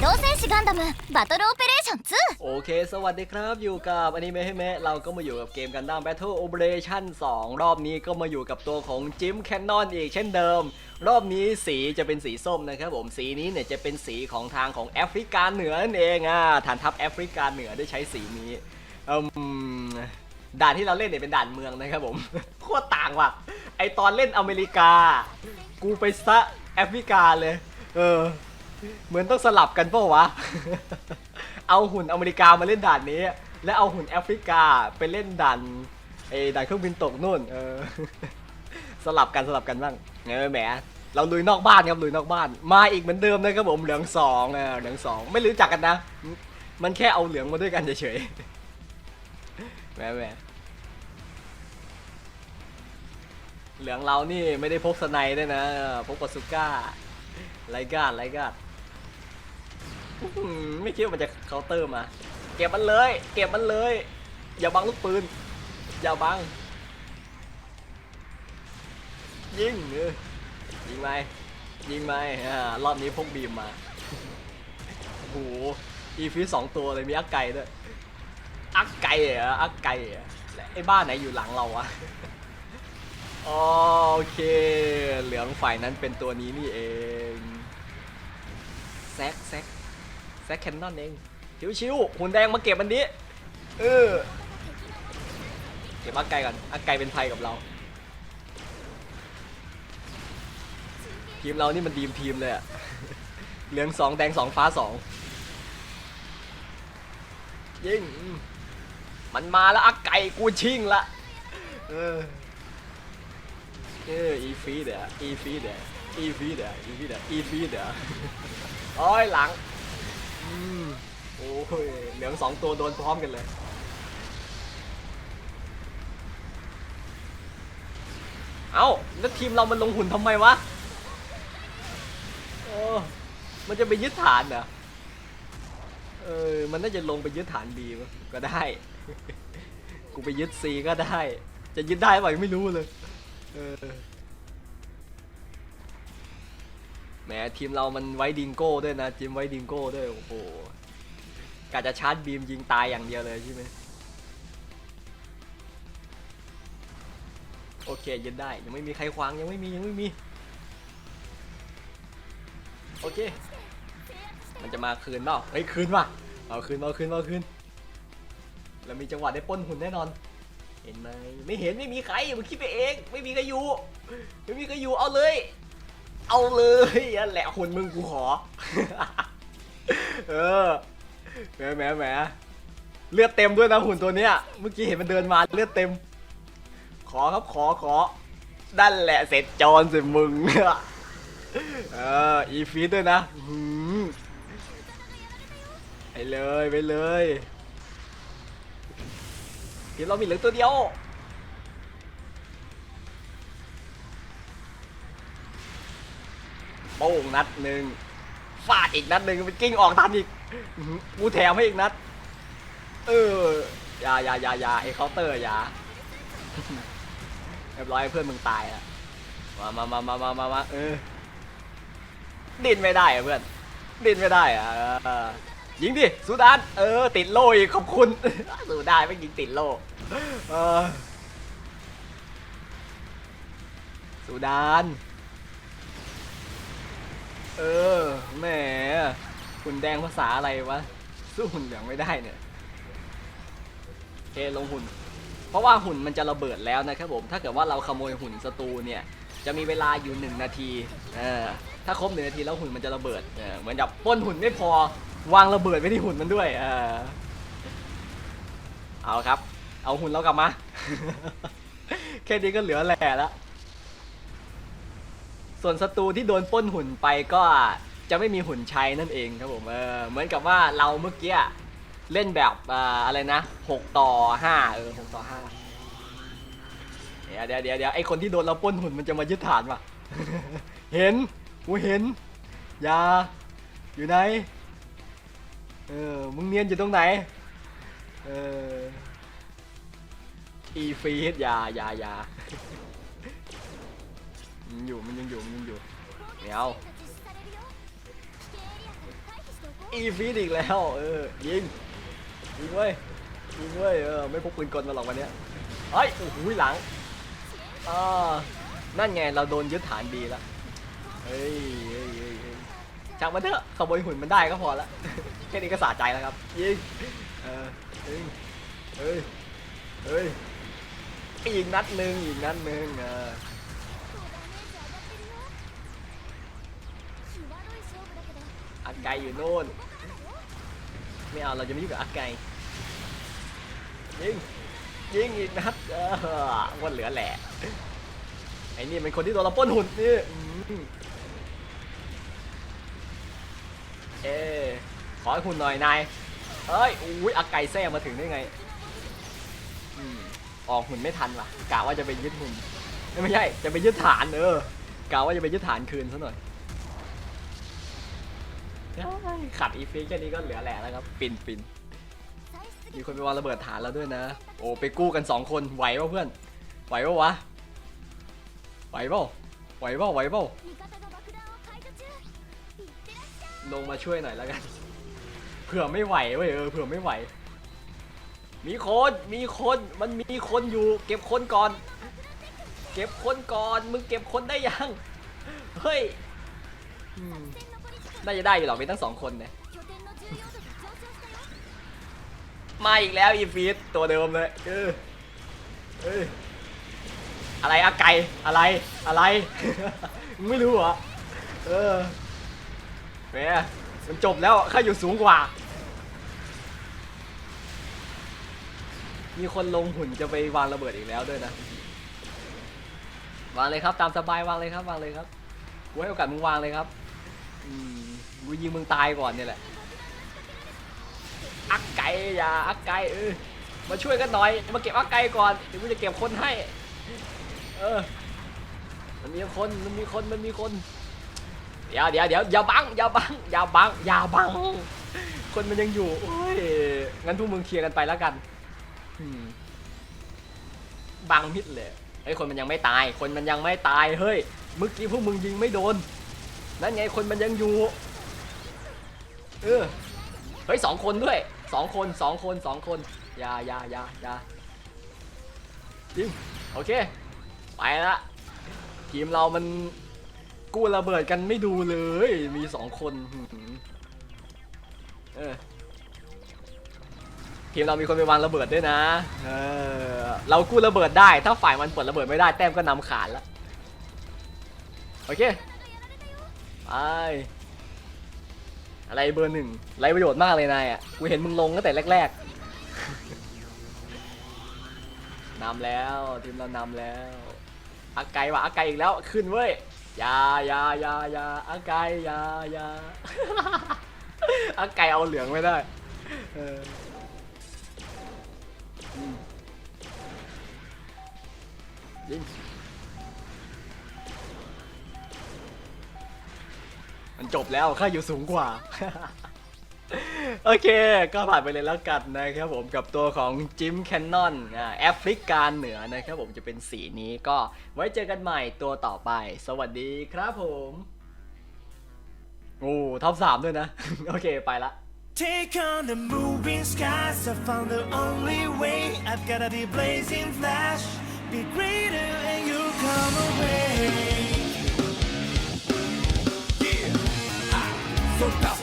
動戦士ガンダムバトルオペレーション โอเค สวัสดีครับ อยู่กับอนิเมะให้แม่เราก็มาอยู่กับเกมกันดั้ม Battle Operation 2 รอบนี้ก็มาอยู่กับตัวของจิมแคนนอนอีกเช่นเดิม รอบนี้สีจะเป็นสีส้มนะครับผม สีนี้เนี่ยจะเป็นสีของทางของแอฟริกาเหนือนั่นเองอ่ะฐานทัพแอฟริกาเหนือได้ใช้สีนี้อืมด่านที่เราเล่นเนี่ยเป็นด่านเมืองนะครับผม โคตรต่างว่ะ ไอตอนเล่นอเมริกา กูไปซะแอฟริกาเลย เออ เหมือนต้องสลับกันเปล่าวะ เอาหุ่นอเมริกามาเล่นด่านนี้ และเอาหุ่นแอฟริกาไปเล่นด่านไอ้ด่านเครื่องบินตกนู่น เออ สลับกันสลับกันบ้างเออแหม เราลุยนอกบ้านครับลุยนอกบ้าน มาอีกเหมือนเดิมนะครับผมเหลืองสองเออเหลืองสองไม่รู้จักกันนะ มันแค่เอาเหลืองมาด้วยกันเฉยๆแหมแหมเหลืองเรานี่ไม่ได้พกสไนด์ด้วยนะพกปาสุก้าไรกาดไรกาด อืมไม่คิดว่ามันจะเคาน์เตอร์มา เก็บมันเลย เก็บมันเลย อย่าบังลูกปืน อย่าบัง ยิงเออยิงไหมยิงไหมอ่ารอบนี้พกบีมมาโอ้โหอีฟิสองตัวเลยมีอักไก่ด้วยอักไก่เหรออักไก่เหรอและไอ้บ้านไหนอยู่หลังเราวะโอเค เหลืองฝ่ายนั้นเป็นตัวนี้นี่เอง แซกแซก แซคแคนนอนเองชิวๆหุ่นแดงมาเก็บมันนี้เออเก็บอักไก่ก่อนอักไก่เป็นภัยกับเราทีมเรานี่มันดีมทีมเลยอะเหลืองสองแดงสองฟ้าสองยิงมันมาแล้วอักไก่กูชิงละเออเอออีฟีเดี๋ยวอีฟีเดี๋ยวอีฟีเดี๋ยวอีฟีเดี๋ยวอีฟีเดี๋ยวโอ้ยหลัง โอ้ยเหลืองสองตัวโดนพร้อมกันเลยเอ้าแล้วทีมเรามันลงหุ่นทำไมวะเออมันจะไปยึดฐานเหรอเออมันน่าจะลงไปยึดฐานบีก็ได้ กูไปยึดซีก็ได้ จะยึดได้ไหมไม่รู้เลยเออ แหมทีมเรามันไว้ดิงโก้ด้วยนะทีมไว้ดิงโก้ด้วยโอ้โหกะจะชาร์จบีมยิงตายอย่างเดียวเลยใช่ไหมโอเคยึดได้ยังไม่มีใครขวางยังไม่มียังไม่มีโอเค มันจะมาคืนเปล่าเฮ้ยคืนว่ะเอาคืนเอาคืนเอาคืนเรามีจังหวะได้ป้นหุ่นแน่นอน เห็นไหมไม่เห็นไม่มีใครมึงคิดไปเอง ไม่มีใครอยู่ไม่มีใครอยู่เอาเลย เอาเลยนั่นแหละหุ่นมึงกูขอ เออแหมแหมแหมเลือดเต็มด้วยนะหุ่นตัวเนี้ย เมื่อกี้เห็นมันเดินมาเลือดเต็ม ขอครับขอขอนั่นแหละเสร็จจอนสิมึง เอออีฟีดด้วยนะหืมไปเลยไปเลยทีมเรามีเหลือตัวเดียว โป้งนัดหนึ่งฟาดอีกนัดหนึ่งเป็นกิ้งออกทันอีกกูแถมให้อีกนัด เอออย่าอย่าอย่าอย่าไอ้เคาน์เตอร์อย่าเรียบร้อยเพื่อนมึงตายแล้วมามามามามามาเออดิ้นไม่ได้อะเพื่อนดิ้นไม่ได้อะยิงดิสุดานเออ ติดโล่อีกขอบคุณสุดานไม่ยิงติดโล่สุดาน เออแหมหุ่นแดงภาษาอะไรวะ สู้หุ่นเหลืองไม่ได้เนี่ยโอเคลงหุ่น เพราะว่าหุ่นมันจะระเบิดแล้วนะครับผม ถ้าเกิดว่าเราขโมยหุ่นศัตรูเนี่ย จะมีเวลาอยู่หนึ่งนาที เออ ถ้าครบหนึ่งนาทีแล้วหุ่นมันจะระเบิด เออ เหมือนกับป้นหุ่นไม่พอ วางระเบิดไว้ที่หุ่นมันด้วย เออ เอาครับ เอาหุ่นเรากลับมา แค่นี้ก็เหลือแหล่แล้ว ส่วนศัตรูที่โดนป้นหุ่นไปก็จะไม่มีหุ่นใช้นั่นเองครับผมเออเหมือนกับว่าเราเมื่อกี้เล่นแบบออะไรนะ 6 ต่อ 5 เออ 6 ต่อ5เดี๋ยวเดี๋ยวเดี๋ยวเดี๋ยวไอคนที่โดนเราป้นหุ่นมันจะมายึดฐานว่ะ เห็นกูเห็นยาอยู่ไหน เออ มึงเนียนอยู่ตรงไหน เอออีฟีดยายายา ยังอยู่มันยังอยู่มันยังอยู่เดี๋ยวอีฟีดอีกแล้วเออยิงยิงเว้ยยิงเว้ยเออไม่พกปืนกลมาหรอกวันเนี้ยเฮ้ยโอ้โหหลังอ่านั่นไงเราโดนยึดฐานดีละเฮ้ยเฮ้ยเฮ้ยเฮ้ยช่างมันเถอะขบวยหุ่นมันได้ก็พอละแค่นี้ก็สะใจแล้วครับยิงเออยิงเฮ้ยเฮ้ยอีกนัดหนึ่งอีกนัดหนึ่งเออ อักไกอยู่โน่น ไม่เอาเราจะไม่ยุ่งกับอักไกยิงยิงอีกนัดวันเหลือแหละไอ้นี่เป็นคนที่โดนเราป้นหุ่นนี่เอ๊ขอให้หุ่นหน่อยนายเฮ้ยอุ้ยอักไกแซ่มาถึงได้ไงออกหุ่นไม่ทันว่ะกะว่าจะไปยึดหุ่นไม่ใช่จะไปยึดฐานเออกะว่าจะไปยึดฐานคืนซะหน่อย ขัดอีฟิกแค่นี้ก็เหลือแหละแล้วครับ ปินปินมีคนไปวางระเบิดฐานแล้วด้วยนะ โอ้ไปกู้กันสองคนไหวป่ะเพื่อน ไหวป่ะวะ ไหวเปล่าไหวเปล่าไหวเปล่าลงมาช่วยหน่อยแล้วกัน เผื่อไม่ไหวเว้ยเออเผื่อไม่ไหว มีคนมีคนมันมีคนอยู่ เก็บคนก่อน เก็บคนก่อนมึงเก็บคนได้ยัง เฮ้ยอืม น่าจะได้อยู่หรอกมีตั้งสองคนเนี่ยมาอีกแล้วอีฟีดตัวเดิมเลยเออเอยอะไรอะไก่อะไรอะไร ไม่รู้เหรอเออแหมมันจบแล้วข้าอยู่สูงกว่า มีคนลงหุ่นจะไปวางระเบิดอีกแล้วด้วยนะ วางเลยครับตามสบายวางเลยครับวางเลยครับกูให้โอกาสมึงวางเลยครับ อืม กูยิงมึงตายก่อนเนี่ยแหละ อักไก่อย่าอักไก่เออ มาช่วยกันหน่อย มาเก็บอักไก่ก่อนเดี๋ยวกูจะเก็บคนให้ เออ มันมีคน มันมีคน มันมีคน เดี๋ยวเดี๋ยวเดี๋ยวอย่าบัง อย่าบัง อย่าบัง อย่าบัง คนมันยังอยู่ โอ้ย งั้นพวกมึงเคลียร์กันไปแล้วกันบังมิดเลยไอ้คนมันยังไม่ตาย คนมันยังไม่ตาย เฮ้ย เมื่อกี้พวกมึงยิงไม่โดน นั่นไงคนมันยังอยู่ เออเฮ้ยสองคนด้วยสองคนสองคนสองคนอย่าอย่าอย่าอย่ายิงโอเค ไปละทีมเรามันกู้ระเบิดกันไม่ดูเลย มีสองคนหือเออทีมเรามีคนไปวางระเบิดด้วยนะ เออ เรากู้ระเบิดได้ ถ้าฝ่ายมันเปิดระเบิดไม่ได้แต้มก็นำขาดแล้วโอเค ไป อะไรเบอร์หนึ่งไรประโยชน์มากเลยนายอะ กูเห็นมึงลงตั้งแต่แรกๆนำแล้วทีมเรานำแล้วอาไกว่ะอาไกอีกแล้วขึ้นเว้ยยายายายาอาไกอยายาอาไกเอาเหลืองไม่ได้ยิง มันจบแล้วข้าอยู่สูงกว่า โอเค ก็ผ่านไปเลยแล้วกันนะครับผมกับตัวของจิมแคนนอนแอฟริกาเหนือนะครับผมจะเป็นสีนี้ก็ไว้เจอกันใหม่ตัวต่อไป สวัสดีครับผม โอ้ท็อปสามด้วยนะ โอเคไปละ Take on the moving skies. I found the only way. I've gotta be blazing flash. Be greater and you come away. soltanto